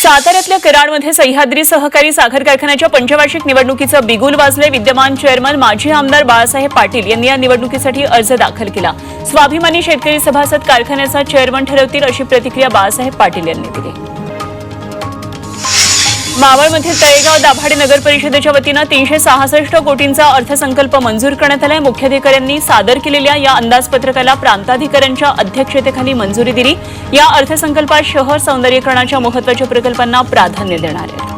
साताऱ्यातल्या कराडमध्ये सह्याद्री सहकारी साखर कारखान्याच्या पंचवार्षिक निवडणुकीचं बिगुल वाजले विद्यमान चेअरमन माजी आमदार बाळासाहेब पाटील यांनी या निवडणुकीसाठी अर्ज दाखल केला. स्वाभिमानी शेतकरी सभासद कारखान्याचा चेअरमन ठरवतील अशी प्रतिक्रिया बाळासाहेब पाटील यांनी दिली. मावळमध्ये तळेगाव दाभाडे नगर परिषदेच्या वतीनं तीनशे सहासष्ट कोटींचा अर्थसंकल्प मंजूर करण्यात आलाय. मुख्याधिकाऱ्यांनी सादर केलेल्या या अंदाजपत्रकाला प्रांताधिकाऱ्यांच्या अध्यक्षतेखाली मंजुरी दिली. या अर्थसंकल्पात शहर सौंदर्यीकरणाच्या महत्त्वाच्या प्रकल्पांना प्राधान्य देणार आहे.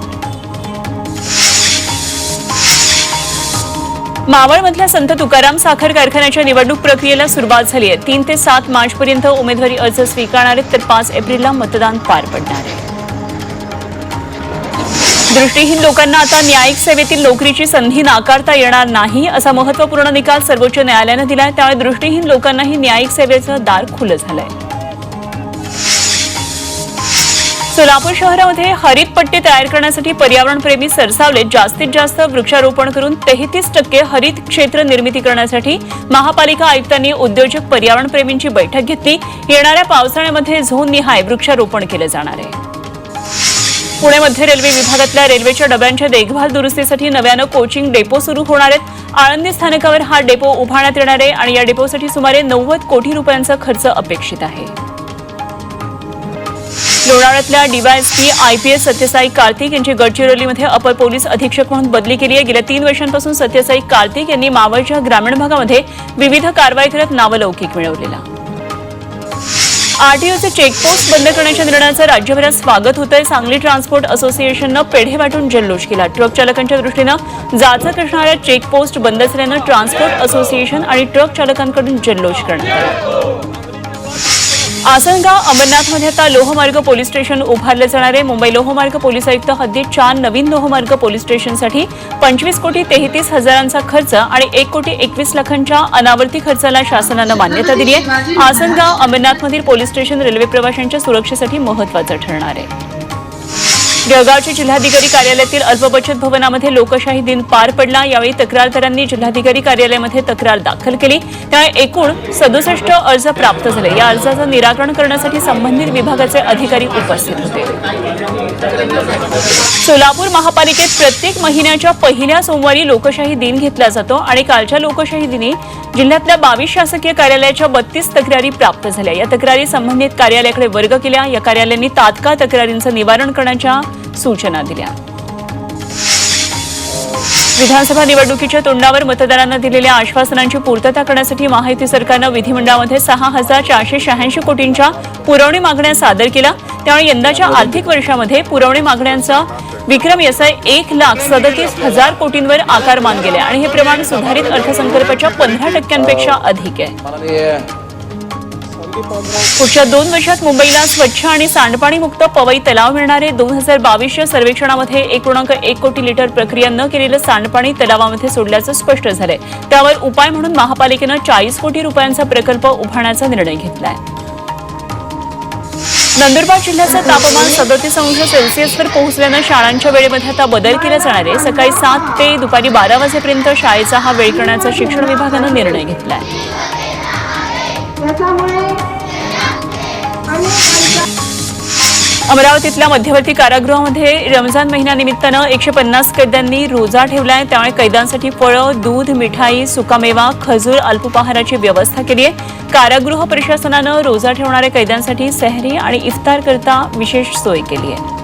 मावळमधल्या संत तुकाराम साखर कारखान्याच्या निवडणूक प्रक्रियेला सुरुवात झाली आहे. तीन ते सात मार्चपर्यंत उमेदवारी अर्ज स्वीकारणार आहेत तर पाच एप्रिलला मतदान पार पडणार आहे. दृष्टीहीन लोकांना आता न्यायिक सेवेतील नोकरीची संधी नाकारता येणार नाही असा महत्त्वपूर्ण निकाल सर्वोच्च न्यायालयानं दिलाय. त्यामुळे दृष्टीहीन लोकांनाही न्यायिक सेवेचं दार खुलं झालंय. सोलापूर शहरामध्ये हरित पट्टी तयार करण्यासाठी पर्यावरणप्रेमी सरसावले जास्तीत जास्त वृक्षारोपण करून तेहतीस टक्के हरित क्षेत्र निर्मिती करण्यासाठी महापालिका आयुक्तांनी उद्योजक पर्यावरणप्रेमींची बैठक घेतली. येणाऱ्या पावसाळ्यामध्ये झोन निहाय वृक्षारोपण केलं जाणार आहे. पुणे मध्य रेल्वे विभागातल्या रेल्वेच्या डब्यांच्या देखभाल दुरुस्तीसाठी नव्यानं कोचिंग डेपो सुरू होणार आहेत. आळंदी स्थानकावर हा डेपो उभारण्यात येणार आहे आणि या डेपोसाठी सुमारे नव्वद कोटी रुपयांचा खर्च अपेक्षित आहे. लोणावळ्यातल्या डीवायएसपी आयपीएस सत्यसाई कार्तिक यांची गडचिरोलीमध्ये अपर पोलीस अधीक्षक म्हणून बदली केली आहे. गेल्या तीन वर्षांपासून सत्यसाई कार्तिक यांनी मावळच्या ग्रामीण भागामध्ये विविध कारवाई करत नावलौकिक मिळवलेला. आरटीओचे चेकपोस्ट बंद करण्याच्या निर्णयाचं राज्यभरात स्वागत होत आहे सांगली ट्रान्सपोर्ट असोसिएशननं पेढे वाटून जल्लोष केला. ट्रक चालकांच्या दृष्टीनं जाचक असणाऱ्या चेकपोस्ट बंद झाल्यानं ट्रान्सपोर्ट असोसिएशन आणि ट्रक चालकांकडून जल्लोष करण्यात आला. आसनगाव अंबरनाथमध्ये आता लोहमार्ग पोलीस स्टेशन उभारलं जाणारे मुंबई लोहमार्ग पोलीस आयुक्त हद्दीत चार नवीन लोहमार्ग पोलीस स्टेशनसाठी पंचवीस कोटी तेहतीस हजारांचा खर्च आणि एक कोटी एकवीस लाखांच्या अनावर्ती खर्चाला शासनानं मान्यता दिली आहे. आसनगाव अंबरनाथमधील पोलीस स्टेशन रेल्वे प्रवाशांच्या सुरक्षेसाठी महत्वाचं ठरणार आहे. जळगावच्या जिल्हाधिकारी कार्यालयातील अल्पबचत भवनामध्ये लोकशाही दिन पार पडला. यावेळी तक्रारदारांनी जिल्हाधिकारी कार्यालयामध्ये तक्रार दाखल केली. त्यामुळे एकूण सदुसष्ट अर्ज प्राप्त झाले. या अर्जाचं निराकरण करण्यासाठी संबंधित विभागाचे अधिकारी उपस्थित होते. सोलापूर महापालिकेत प्रत्येक महिन्याच्या पहिल्या सोमवारी लोकशाही दिन घेतला जातो आणि कालच्या लोकशाही दिनी जिल्ह्यातल्या बावीस शासकीय कार्यालयाच्या बत्तीस तक्रारी प्राप्त झाल्या. या तक्रारी संबंधित कार्यालयाकडे वर्ग केल्या. या कार्यालयांनी तात्काळ तक्रारींचं निवारण करण्याच्या सूचना दिल्या. विधानसभा निवडणुकीच्या तोंडावर मतदारांना दिलेल्या आश्वासनांची पूर्तता करण्यासाठी महायुती सरकारनं विधिमंडळामध्ये सहा हजार चारशे शहाऐंशी कोटींच्या पुरवणी मागण्या सादर केल्या. त्यामुळे यंदाच्या आर्थिक वर्षामध्ये पुरवणी मागण्यांचा विक्रम यसाय एक लाख सदतीस हजार कोटींवर आकारमान गेले आणि हे प्रमाण सुधारित अर्थसंकल्पाच्या पंधरा टक्क्यांपेक्षा अधिक आहे. पुढच्या दोन वर्षात मुंबईला स्वच्छ आणि सांडपाणी मुक्त पवई तलाव मिळणारे दोन हजार बावीसच्या सर्वेक्षणामध्ये एक पूर्णांक एक कोटी लिटर प्रक्रिया न केलेलं सांडपाणी तलावामध्ये सोडल्याचं स्पष्ट झालंय. त्यावर उपाय म्हणून महापालिकेनं चाळीस कोटी रुपयांचा प्रकल्प उभारण्याचा निर्णय घेतलाय. नंदुरबार जिल्ह्याचं तापमान सदतीस अंश सेल्सिअसवर पोहोचल्यानं शाळांच्या वेळेमध्ये आता बदल केला जाणार आहे. सकाळी सात ते दुपारी बारा वाजेपर्यंत शाळेचा हा वेळ करण्याचा शिक्षण विभागानं निर्णय घेतलाय. अमरावतीतल्या मध्यवर्ती कारागृहामध्ये रमजान महिन्यानिमित्तानं एकशे पन्नास कैद्यांनी रोजा ठेवला आहे त्यामुळे कैद्यांसाठी फळं दूध मिठाई सुकामेवा खजूर अल्पोपहाराची व्यवस्था केली आहे. कारागृह प्रशासनानं रोजा ठेवणाऱ्या कैद्यांसाठी सहरी आणि इफ्तारकरता विशेष सोय केली आहे.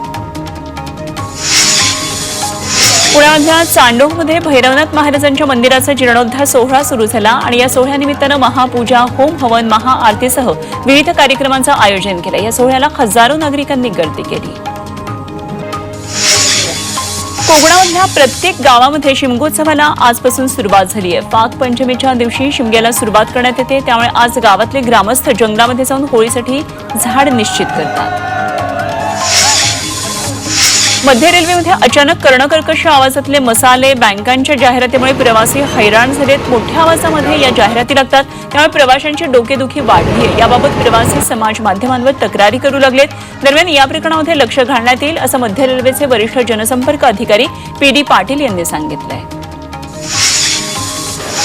पुण्यामधल्या चांडोमध्ये भैरवनाथ महाराजांच्या मंदिराचा जीर्णोद्धार सोहळा सुरू झाला आणि या सोहळ्यानिमित्तानं महापूजा होम हवन महाआरतीसह विविध कार्यक्रमांचं आयोजन केलं. या सोहळ्याला हजारो नागरिकांनी गर्दी केली. कोकणामधल्या प्रत्येक गावामध्ये शिमगोत्सवाला आजपासून सुरुवात झाली आहे. पाक पंचमीच्या दिवशी शिमग्याला सुरुवात करण्यात येते. त्यामुळे आज गावातले ग्रामस्थ जंगलामध्ये जाऊन होळीसाठी झाड निश्चित करतात. मध्य रेल्वेमध्ये अचानक कर्णकर्कश आवाजातले मसाले बँकांच्या जाहिरातीमुळे प्रवासी हैराण झालेत. मोठ्या आवाजामध्ये या जाहिराती लागतात. त्यामुळे प्रवाशांची डोकेदुखी वाढली आहे याबाबत प्रवासी समाज माध्यमांवर तक्रारी करू लागलेत. दरम्यान या प्रकरणामध्ये लक्ष घालण्यात येईल असं मध्य रेल्वेचे वरिष्ठ जनसंपर्क अधिकारी पी डी पाटील यांनी सांगितलं आहे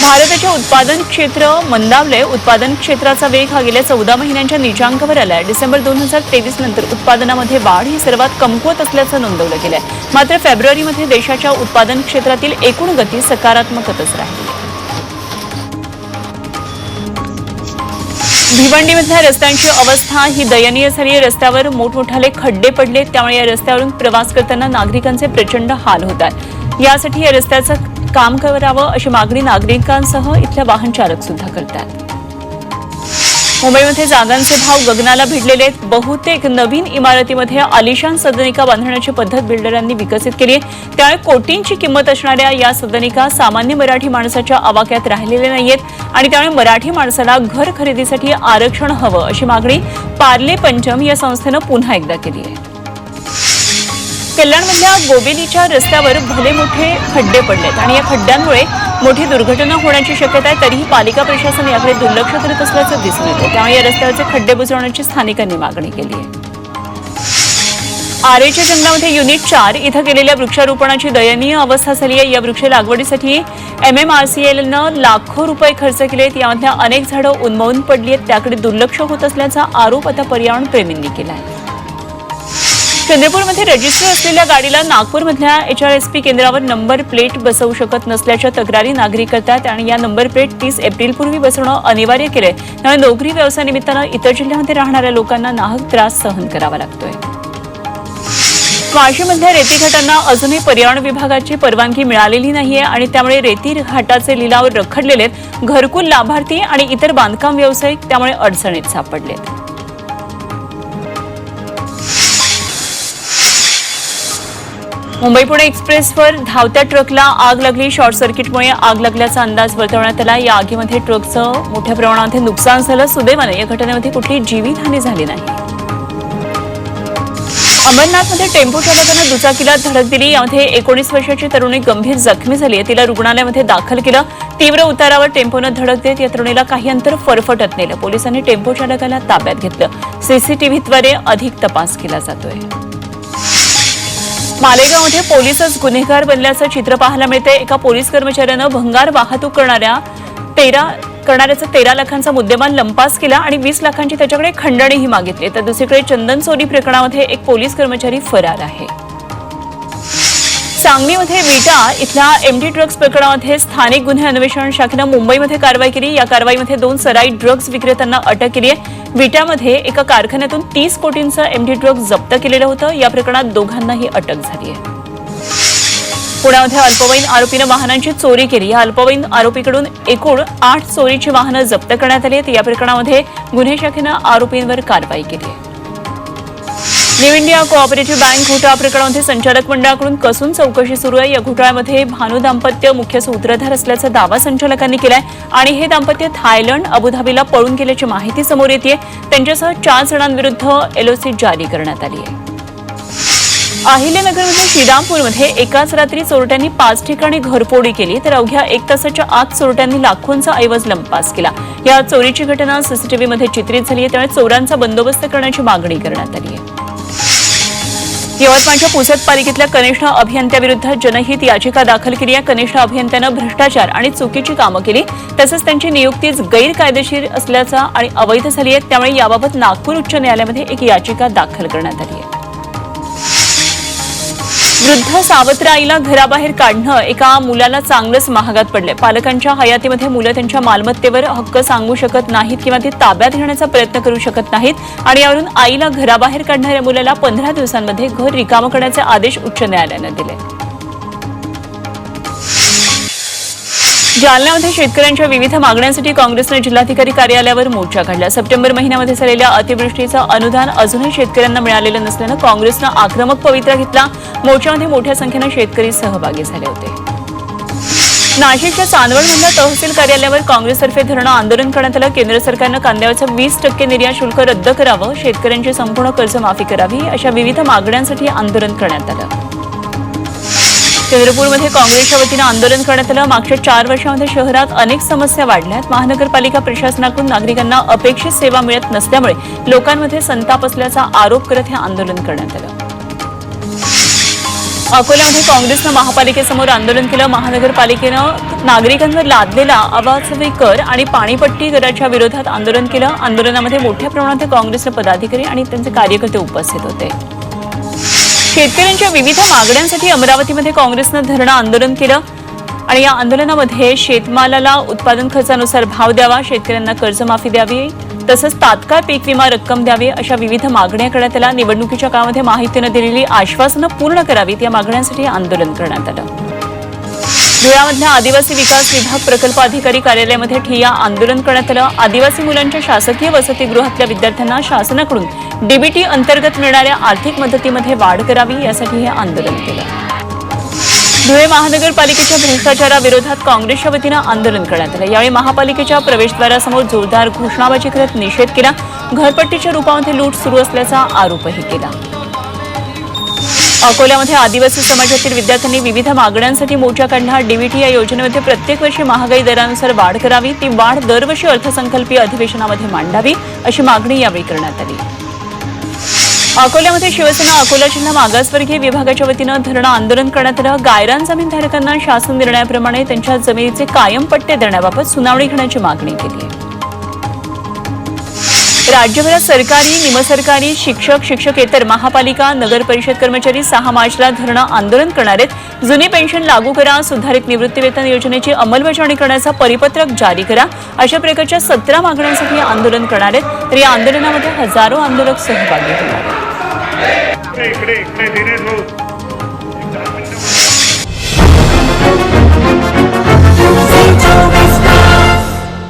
भारताचे उत्पादन क्षेत्र मंदावले. उत्पादन क्षेत्राचा वेग हा गेल्या चौदा महिन्यांच्या निचांकावर आलाय. डिसेंबर दोन हजार तेवीस नंतर उत्पादनामध्ये वाढ ही सर्वात कमकुवत असल्याचं नोंदवलं गेलंय. मात्र फेब्रुवारीमध्ये देशाच्या उत्पादन क्षेत्रातील एकूण गती सकारात्मकच राहिली. भिवंडीमधल्या रस्त्यांची अवस्था ही दयनीय झाली आहे रस्त्यावर मोठमोठाले खड्डे पडले त्यामुळे या रस्त्यावरून प्रवास करताना नागरिकांचे प्रचंड हाल होत आहेत. यासाठी या रस्त्याचं काम करावं अशी मागणी नागरिकांसह इथल्या वाहनचालक सुद्धा करतात. मुंबईमध्ये जागांचे भाव गगनाला भिडलेले आहेत. बहुतेक नवीन इमारतीमध्ये आलिशान सदनिका बांधण्याची पद्धत बिल्डरांनी विकसित केली आहे. त्यामुळे कोटींची किंमत असणाऱ्या या सदनिका सामान्य मराठी माणसाच्या आवाक्यात राहिलेल्या नाहीयेत. आणि त्यामुळे मराठी माणसाला घर खरेदीसाठी आरक्षण हवं अशी मागणी पार्ले पंचम या संस्थेनं पुन्हा एकदा केली आहे. कल्याणमधल्या गोबेलीच्या रस्त्यावर भले मोठे खड्डे पडलेत आणि या खड्ड्यांमुळे मोठी दुर्घटना होण्याची शक्यता आहे तरीही पालिका प्रशासन याकडे दुर्लक्ष करत असल्याचं दिसून येतं त्यामुळे या रस्त्यावरचे खड्डे बुजवण्याची स्थानिकांनी मागणी केली आहे. आरेच्या जंगलामध्ये युनिट चार इथं केलेल्या वृक्षारोपणाची दयनीय अवस्था झाली आहे. या वृक्ष लागवडीसाठी एम एम आर सी एलनं लाखो रुपये खर्च केलेत. यामधल्या अनेक झाडं उन्मवून पडली आहेत. त्याकडे दुर्लक्ष होत असल्याचा आरोप आता पर्यावरण प्रेमींनी केला आहे. चंद्रपूरमध्ये रजिस्टर असलेल्या गाडीला नागपूरमधल्या एच आर एस पी केंद्रावर नंबर प्लेट बसवू शकत नसल्याच्या तक्रारी नागरिक करतात आणि या नंबर प्लेट तीस एप्रिलपूर्वी बसवणं अनिवार्य केलंय. त्यामुळे नोकरी व्यवसायानिमित्तानं इतर जिल्ह्यामध्ये राहणाऱ्या लोकांना नाहक त्रास सहन करावा लागतोय. वाशीमधल्या रेती घाटांना अजूनही पर्यावरण विभागाची परवानगी मिळालेली नाहीये आणि त्यामुळे रेती घाटाचे लिलाव रखडलेले आहेत. घरकुल लाभार्थी आणि इतर बांधकाम व्यावसायिक त्यामुळे अडचणीत सापडलेत. मुंबई पुणे एक्सप्रेसवर धावत्या ट्रकला आग लागली. शॉर्ट सर्किटमुळे आग लागल्याचा अंदाज वर्तवण्यात आला. या आगीमध्ये ट्रकचं मोठ्या प्रमाणामध्ये नुकसान झालं. सुदैवाने या घटनेमध्ये कुठली जीवितहानी झाली नाही. अंबरनाथमध्ये टेम्पो चालकानं दुचाकीला धडक दिली. यामध्ये एकोणीस वर्षाची तरुणी गंभीर जखमी झाली. आहे तिला रुग्णालयामध्ये दाखल केलं. तीव्र उतारावर टेम्पोनं धडक देत या तरुणीला काही अंतर फरफटत नेलं. पोलिसांनी टेम्पो चालकाला ताब्यात घेतलं. सीसीटीव्हीद्वारे अधिक तपास केला जातोय. मालेगावमध्ये पोलीसच गुन्हेगार बनल्याचं चित्र पाहायला मिळते. एका पोलीस कर्मचाऱ्यानं भंगार वाहतूक करणाऱ्या तेरा करणाऱ्याचा तेरा लाखांचा मुद्देमाल लंपास केला आणि वीस लाखांची त्याच्याकडे खंडणीही मागितली. तर दुसरीकडे चंदन चोरी प्रकरणामध्ये एक पोलीस कर्मचारी फरार आहे. सांगलीमध्ये विटा इथल्या एमडी ड्रग्ज प्रकरणामध्ये स्थानिक गुन्हे अन्वेषण शाखेनं मुंबईमध्ये कारवाई केली. या कारवाईमध्ये दोन सराई ड्रग्ज विक्रेत्यांना अटक केली आहे. विट्यामध्ये एका कारखान्यातून तीस कोटींचं एमडी ड्रग्ज जप्त केलेलं होतं. या प्रकरणात दोघांनाही अटक झाली आहे. पुण्यामध्ये अल्पवयीन आरोपीनं वाहनांची चोरी केली. या अल्पवयीन आरोपीकडून एकूण आठ चोरीची वाहनं जप्त करण्यात आली आहेत. या प्रकरणामध्ये गुन्हे शाखेनं आरोपींवर कारवाई केली आहे. न्यू इंडिया कोऑपरेटिव्ह बँक घोटाळा प्रकरणामध्ये संचालक मंडळाकडून कसून चौकशी सुरू आहे. या घोटाळ्यामध्ये भानू दाम्पत्य मुख्य सूत्रधार असल्याचा दावा संचालकांनी केलाय आणि हे दाम्पत्य थायलंड अबुधाबीला पळून गेल्याची माहिती समोर येते त्यांच्यासह चार जणांविरुद्ध एलओसी जारी करण्यात आली आहे. अहिल्यानगरमध्ये श्रीरामपूरमध्ये एकाच रात्री चोरट्यांनी पाच ठिकाणी घरफोडी केली तर अवघ्या एक तासाच्या आत चोरट्यांनी लाखोंचा ऐवज लंपास केला. या चोरीची घटना सीसीटीव्हीमध्ये चित्रित झाली आहे त्यामुळे चोरांचा बंदोबस्त करण्याची मागणी करण्यात आली आहे. यवतमाळच्या पुसद पालिकेतल्या कनिष्ठ अभियंत्याविरुद्ध जनहित याचिका दाखल केली. आहे कनिष्ठ अभियंत्यानं भ्रष्टाचार आणि चुकीची कामं केली. तसंच त्यांची नियुक्तीच गैरकायदेशीर असल्याचा आणि अवैध झाली आहे त्यामुळे याबाबत नागपूर उच्च न्यायालयामध्ये एक याचिका दाखल करण्यात आली आहे वृद्ध सावत्र आईला घराबाहेर काढणं एका मुलाला चांगलंच महागात पडलंय. पालकांच्या हयातीमध्ये मुलं त्यांच्या मालमत्तेवर हक्क सांगू शकत नाहीत किंवा ती ताब्यात घेण्याचा प्रयत्न करू शकत नाहीत आणि यावरून आईला घराबाहेर काढणाऱ्या मुलाला पंधरा दिवसांमध्ये घर रिकामं करण्याचे आदेश उच्च न्यायालयानं दिले. जालन्यामध्ये शेतकऱ्यांच्या विविध मागण्यांसाठी काँग्रेसने जिल्हाधिकारी कार्यालयावर मोर्चा काढला. सप्टेंबर महिन्यामध्ये झालेल्या अतिवृष्टीचं अनुदान अजूनही शेतकऱ्यांना मिळालेलं नसल्यानं काँग्रेसनं आक्रमक पवित्रा घेतला. मोर्चामध्ये मोठ्या संख्येनं शेतकरी सहभागी झाले होते. नाशिकच्या चांदवडमधल्या तहसील कार्यालयावर काँग्रेसतर्फे धरणं आंदोलन करण्यात आलं. केंद्र सरकारनं कांद्यावरचं वीस टक्के निर्यात शुल्क रद्द करावं शेतकऱ्यांची संपूर्ण कर्जमाफी करावी अशा विविध मागण्यांसाठी आंदोलन करण्यात आलं. चंद्रपूरमध्ये काँग्रेसच्या वतीनं आंदोलन करण्यात आलं. मागच्या चार वर्षामध्ये शहरात अनेक समस्या वाढल्यात. महानगरपालिका प्रशासनाकडून नागरिकांना अपेक्षित सेवा मिळत नसल्यामुळे लोकांमध्ये संताप असल्याचा आरोप करत हे आंदोलन करण्यात आलं. अकोल्यामध्ये काँग्रेसनं महापालिकेसमोर आंदोलन केलं. महानगरपालिकेनं नागरिकांवर लादलेला अवाजवी कर आणि पाणीपट्टी कराच्या विरोधात आंदोलन केलं. आंदोलनामध्ये मोठ्या प्रमाणात काँग्रेसचे पदाधिकारी आणि त्यांचे कार्यकर्ते उपस्थित होते. शेतकऱ्यांच्या विविध मागण्यांसाठी अमरावतीमध्ये काँग्रेसनं धरणं आंदोलन केलं. आणि या आंदोलनामध्ये शेतमालाला उत्पादन खर्चानुसार भाव द्यावा शेतकऱ्यांना कर्जमाफी द्यावी तसंच तात्काळ पीक विमा रक्कम द्यावी अशा विविध मागण्या करण्यात आल्या. निवडणुकीच्या काळामध्ये माहितीनं दिलेली आश्वासनं पूर्ण करावीत या मागण्यांसाठी आंदोलन करण्यात आलं. धुळ्यामधल्या आदिवासी विकास विभाग प्रकल्प अधिकारी कार्यालयामध्ये ठिय्या आंदोलन करण्यात आलं. आदिवासी मुलांच्या शासकीय वसतिगृहातल्या विद्यार्थ्यांना शासनाकडून डीबीटी अंतर्गत मिळणाऱ्या आर्थिक मदतीमध्ये वाढ करावी यासाठी हे आंदोलन केलं. धुळे महानगरपालिकेच्या भ्रष्टाचाराविरोधात काँग्रेसच्या वतीनं आंदोलन करण्यात आलं. यावेळी महापालिकेच्या प्रवेशद्वारासमोर जोरदार घोषणाबाजी करत निषेध केला. घरपट्टीच्या रूपामध्ये लूट सुरू असल्याचा आरोपही केला. अकोल्यामध्ये आदिवासी समाजातील विद्यार्थ्यांनी विविध मागण्यांसाठी मोर्चा काढला. डीबीटी या योजनेमध्ये प्रत्येक वर्षी महागाई दरानुसार वाढ करावी. ती वाढ दरवर्षी अर्थसंकल्पीय अधिवेशनामध्ये मांडावी अशी मागणी यावेळी करण्यात आली. अकोल्यामध्ये शिवसेना अकोला जिल्हा मागासवर्गीय विभागाच्या वतीनं धरणं आंदोलन करण्यात आलं. गायरान जमीनधारकांना शासन निर्णयाप्रमाणे त्यांच्या जमिनीचे कायम पट्टे देण्याबाबत सुनावणी घेण्याची मागणी केली. आहे राज्यभरात सरकारी निमसरकारी शिक्षक शिक्षकेतर महापालिका नगर परिषद कर्मचारी सहा मार्चला धरणं आंदोलन करणार आहेत. जुने पेन्शन लागू करा सुधारित निवृत्तीवेतन योजनेची अंमलबजावणी करण्याचा परिपत्रक जारी करा. अशा प्रकारच्या सतरा मागण्यांसाठी आंदोलन करणार आहेत. तर या आंदोलनामध्ये हजारो आंदोलक सहभागी होणार